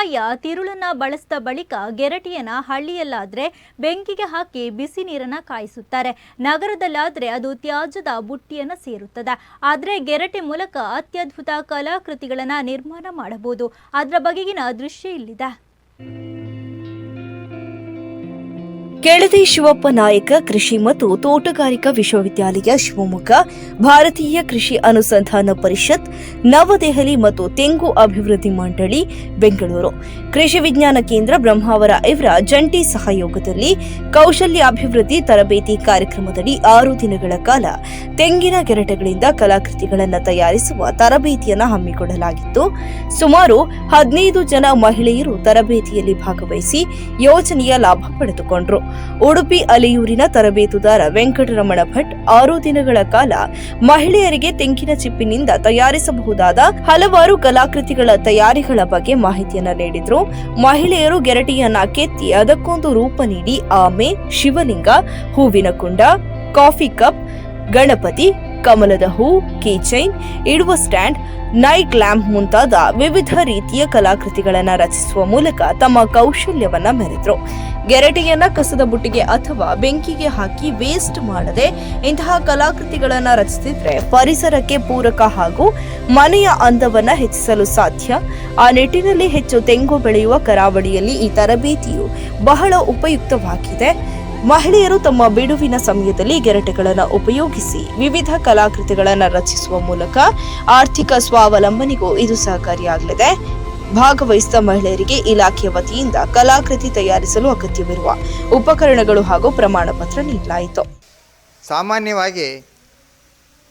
ತೆಂಗಿನಕಾಯಿಯ ತಿರುಳನ್ನ ಬಳಸಿದ ಬಳಿಕ ಗೆರಟಿಯನ್ನ ಹಳ್ಳಿಯಲ್ಲಾದ್ರೆ ಬೆಂಕಿಗೆ ಹಾಕಿ ಬಿಸಿ ನೀರನ್ನ ಕಾಯಿಸುತ್ತಾರೆ. ನಗರದಲ್ಲಾದ್ರೆ ಅದು ತ್ಯಾಜ್ಯದ ಬುಟ್ಟಿಯನ್ನ ಸೇರುತ್ತದೆ. ಆದ್ರೆ ಗೆರಟೆ ಮೂಲಕ ಅತ್ಯದ್ಭುತ ಕಲಾಕೃತಿಗಳನ್ನ ನಿರ್ಮಾಣ ಮಾಡಬಹುದು. ಅದರ ಬಗೆಗಿನ ದೃಶ್ಯ ಇಲ್ಲಿದೆ. ಕೆಳದಿ ಶಿವಪ್ಪ ನಾಯಕ ಕೃಷಿ ಮತ್ತು ತೋಟಗಾರಿಕಾ ವಿಶ್ವವಿದ್ಯಾಲಯ ಶಿವಮೊಗ್ಗ, ಭಾರತೀಯ ಕೃಷಿ ಅನುಸಂಧಾನ ಪರಿಷತ್, ನವದೆಹಲಿ ಮತ್ತು ತೆಂಗು ಅಭಿವೃದ್ಧಿ ಮಂಡಳಿ, ಬೆಂಗಳೂರು. ಕೃಷಿ ವಿಜ್ಞಾನ ಕೇಂದ್ರ ಬ್ರಹ್ಮಾವರ ಇವರ ಜಂಟಿ ಸಹಯೋಗದಲ್ಲಿ ಕೌಶಲ್ಯ ಅಭಿವೃದ್ಧಿ ತರಬೇತಿ ಕಾರ್ಯಕ್ರಮದಡಿ ಆರು ದಿನಗಳ ಕಾಲ ತೆಂಗಿನ ಗೆರಟೆಗಳಿಂದ ಕಲಾಕೃತಿಗಳನ್ನು ತಯಾರಿಸುವ ತರಬೇತಿಯನ್ನು ಹಮ್ಮಿಕೊಳ್ಳಲಾಗಿತ್ತು. ಸುಮಾರು ಹದಿನೈದು ಜನ ಮಹಿಳೆಯರು ತರಬೇತಿಯಲ್ಲಿ ಭಾಗವಹಿಸಿ ಯೋಜನೆಯ ಲಾಭ ಪಡೆದುಕೊಂಡರು. ಉಡುಪಿ ಅಲೆಯೂರಿನ ತರಬೇತುದಾರ ವೆಂಕಟರಮಣ ಭಟ್ ಆರು ದಿನಗಳ ಕಾಲ ಮಹಿಳೆಯರಿಗೆ ತೆಂಕಿನ ಚಿಪ್ಪಿನಿಂದ ತಯಾರಿಸಬಹುದಾದ ಹಲವಾರು ಕಲಾಕೃತಿಗಳ ತಯಾರಿಗಳ ಬಗ್ಗೆ ಮಾಹಿತಿಯನ್ನು ನೀಡಿದ್ರು. ಮಹಿಳೆಯರು ಗೆರಟಿಯನ್ನ ಕೆತ್ತಿ ಅದಕ್ಕೊಂದು ರೂಪ ನೀಡಿ, ಆಮೆ, ಶಿವಲಿಂಗ, ಹೂವಿನ ಕುಂಡ, ಕಾಫಿ ಕಪ್, ಗಣಪತಿ ಕಮಲದ ಹೂ, ಕೀಚೈನ್, ಇಡುವ ಸ್ಟ್ಯಾಂಡ್, ನೈಟ್ ಲ್ಯಾಂಪ್ ಮುಂತಾದ ವಿವಿಧ ರೀತಿಯ ಕಲಾಕೃತಿಗಳನ್ನು ರಚಿಸುವ ಮೂಲಕ ತಮ್ಮ ಕೌಶಲ್ಯವನ್ನ ಮೆರೆದ್ರು. ಗೆರಟೆಯನ್ನ ಕಸದ ಬುಟ್ಟಿಗೆ ಅಥವಾ ಬೆಂಕಿಗೆ ಹಾಕಿ ವೇಸ್ಟ್ ಮಾಡದೆ ಇಂತಹ ಕಲಾಕೃತಿಗಳನ್ನ ರಚಿಸಿದ್ರೆ ಪರಿಸರಕ್ಕೆ ಪೂರಕ ಹಾಗೂ ಮನೆಯ ಅಂದವನ್ನ ಹೆಚ್ಚಿಸಲು ಸಾಧ್ಯ. ಆ ನಿಟ್ಟಿನಲ್ಲಿ ಹೆಚ್ಚು ತೆಂಗು ಬೆಳೆಯುವ ಕರಾವಳಿಯಲ್ಲಿ ಈ ತರಬೇತಿಯು ಬಹಳ ಉಪಯುಕ್ತವಾಗಿದೆ. ಮಹಿಳೆಯರು ತಮ್ಮ ಬಿಡುವಿನ ಸಮಯದಲ್ಲಿ ಗೆರಟೆಗಳನ್ನು ಉಪಯೋಗಿಸಿ ವಿವಿಧ ಕಲಾಕೃತಿಗಳನ್ನು ರಚಿಸುವ ಮೂಲಕ ಆರ್ಥಿಕ ಸ್ವಾವಲಂಬನೆಗೂ ಇದು ಸಹಕಾರಿಯಾಗಲಿದೆ. ಭಾಗವಹಿಸಿದ ಮಹಿಳೆಯರಿಗೆ ಇಲಾಖೆಯ ವತಿಯಿಂದ ಕಲಾಕೃತಿ ತಯಾರಿಸಲು ಅಗತ್ಯವಿರುವ ಉಪಕರಣಗಳು ಹಾಗೂ ಪ್ರಮಾಣ ಪತ್ರ ನೀಡಲಾಯಿತು. ಸಾಮಾನ್ಯವಾಗಿ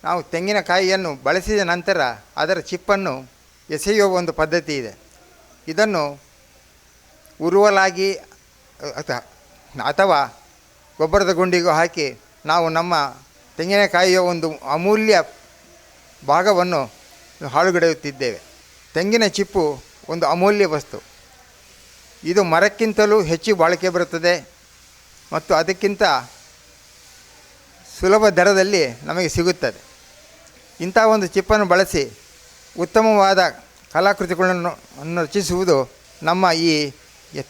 ನಾವು ತೆಂಗಿನಕಾಯಿಯನ್ನು ಬಳಸಿದ ನಂತರ ಅದರ ಚಿಪ್ಪನ್ನು ಎಸೆಯುವ ಒಂದು ಪದ್ಧತಿ ಇದೆ. ಇದನ್ನು ಉರುವಲಾಗಿ ಅಥ- ಅಥವಾ ಗೊಬ್ಬರದ ಗುಂಡಿಗೂ ಹಾಕಿ ನಾವು ನಮ್ಮ ತೆಂಗಿನಕಾಯಿಯ ಒಂದು ಅಮೂಲ್ಯ ಭಾಗವನ್ನು ಹಾಳುಗಡೆಯುತ್ತಿದ್ದೇವೆ. ತೆಂಗಿನ ಚಿಪ್ಪು ಒಂದು ಅಮೂಲ್ಯ ವಸ್ತು. ಇದು ಮರಕ್ಕಿಂತಲೂ ಹೆಚ್ಚು ಬಾಳಿಕೆ ಬರುತ್ತದೆ ಮತ್ತು ಅದಕ್ಕಿಂತ ಸುಲಭ ದರದಲ್ಲಿ ನಮಗೆ ಸಿಗುತ್ತದೆ. ಇಂಥ ಒಂದು ಚಿಪ್ಪನ್ನು ಬಳಸಿ ಉತ್ತಮವಾದ ಕಲಾಕೃತಿಗಳನ್ನು ರಚಿಸುವುದು ನಮ್ಮ ಈ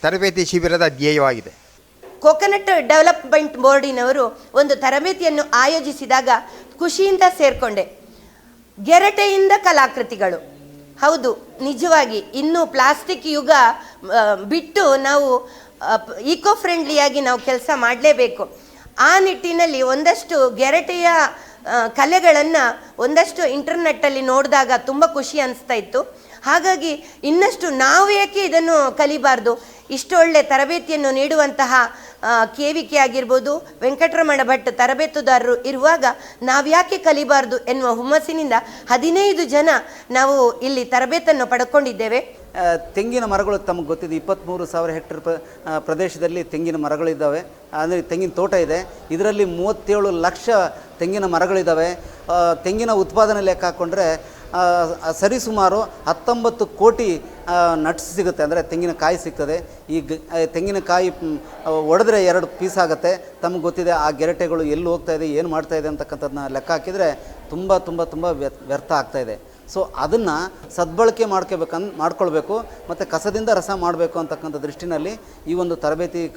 ತರಬೇತಿ ಶಿಬಿರದ ಧ್ಯೇಯವಾಗಿದೆ. ಕೋಕೋನಟ್ ಡೆವಲಪ್ಮೆಂಟ್ ಬೋರ್ಡಿನವರು ಒಂದು ತರಬೇತಿಯನ್ನು ಆಯೋಜಿಸಿದಾಗ ಖುಷಿಯಿಂದ ಸೇರಿಕೊಂಡೆ. ಗೆರಟೆಯಿಂದ ಕಲಾಕೃತಿಗಳು. ಹೌದು, ನಿಜವಾಗಿ ಇನ್ನು ಪ್ಲಾಸ್ಟಿಕ್ ಯುಗ ಬಿಟ್ಟು ನಾವು ಈಕೋ ಫ್ರೆಂಡ್ಲಿಯಾಗಿ ನಾವು ಕೆಲಸ ಮಾಡಲೇಬೇಕು. ಆ ನಿಟ್ಟಿನಲ್ಲಿ ಒಂದಷ್ಟು ಗೆರಟೆಯ ಕಲೆಗಳನ್ನು ಒಂದಷ್ಟು ಇಂಟರ್ನೆಟ್ಟಲ್ಲಿ ನೋಡಿದಾಗ ತುಂಬ ಖುಷಿ ಅನಿಸ್ತಾ ಇತ್ತು. ಹಾಗಾಗಿ ಇನ್ನಷ್ಟು ನಾವು ಏಕೆ ಇದನ್ನು ಕಲಿಬಾರ್ದು? ಇಷ್ಟು ಒಳ್ಳೆ ತರಬೇತಿಯನ್ನು ನೀಡುವಂತಹ ಕೆ ವಿ ಕೆ ಆಗಿರ್ಬೋದು, ವೆಂಕಟರಮಣ ಭಟ್ ತರಬೇತುದಾರರು ಇರುವಾಗ ನಾವ್ಯಾಕೆ ಕಲಿಬಾರ್ದು ಎನ್ನುವ ಹುಮ್ಮಸ್ಸಿನಿಂದ ಹದಿನೈದು ಜನ ನಾವು ಇಲ್ಲಿ ತರಬೇತನ್ನು ಪಡ್ಕೊಂಡಿದ್ದೇವೆ. ತೆಂಗಿನ ಮರಗಳು ತಮಗೆ ಗೊತ್ತಿದೆ ಇಪ್ಪತ್ತ್ಮೂರು ಸಾವಿರ ಹೆಕ್ಟರ್ ಪ್ರದೇಶದಲ್ಲಿ ತೆಂಗಿನ ಮರಗಳಿದ್ದಾವೆ. ಅಂದರೆ ತೆಂಗಿನ ತೋಟ ಇದೆ. ಇದರಲ್ಲಿ ಮೂವತ್ತೇಳು ಲಕ್ಷ ತೆಂಗಿನ ಮರಗಳಿದ್ದಾವೆ. ತೆಂಗಿನ ಉತ್ಪಾದನೆ ಲೆಕ್ಕ ಹಾಕ್ಕೊಂಡ್ರೆ ಸರಿಸುಮಾರು ಹತ್ತೊಂಬತ್ತು ಕೋಟಿ ನಟ್ಸ್ ಸಿಗುತ್ತೆ. ಅಂದರೆ ತೆಂಗಿನಕಾಯಿ ಸಿಗ್ತದೆ. ಈ ತೆಂಗಿನಕಾಯಿ ಒಡೆದ್ರೆ ಎರಡು ಪೀಸ್ ಆಗುತ್ತೆ. ತಮಗೆ ಗೊತ್ತಿದೆ, ಆ ಗೆರಟೆಗಳು ಎಲ್ಲಿ ಹೋಗ್ತಾ ಇದೆ, ಏನು ಮಾಡ್ತಾ ಇದೆ ಅಂತಕ್ಕಂಥದ್ದನ್ನ ಲೆಕ್ಕ ಹಾಕಿದರೆ ತುಂಬ ತುಂಬ ತುಂಬ ವ್ಯ- ವ್ಯರ್ಥ ಆಗ್ತಾ ಇದೆ. ಸೊ ಅದನ್ನು ಸದ್ಬಳಕೆ ಮಾಡ್ಕೋಬೇಕಂದ್, ಮಾಡ್ಕೊಳ್ಬೇಕು. ಮತ್ತು ಕಸದಿಂದ ರಸ ಮಾಡಬೇಕು ಅಂತಕ್ಕಂಥ ದೃಷ್ಟಿನಲ್ಲಿ ಈ ಒಂದು ತರಬೇತಿ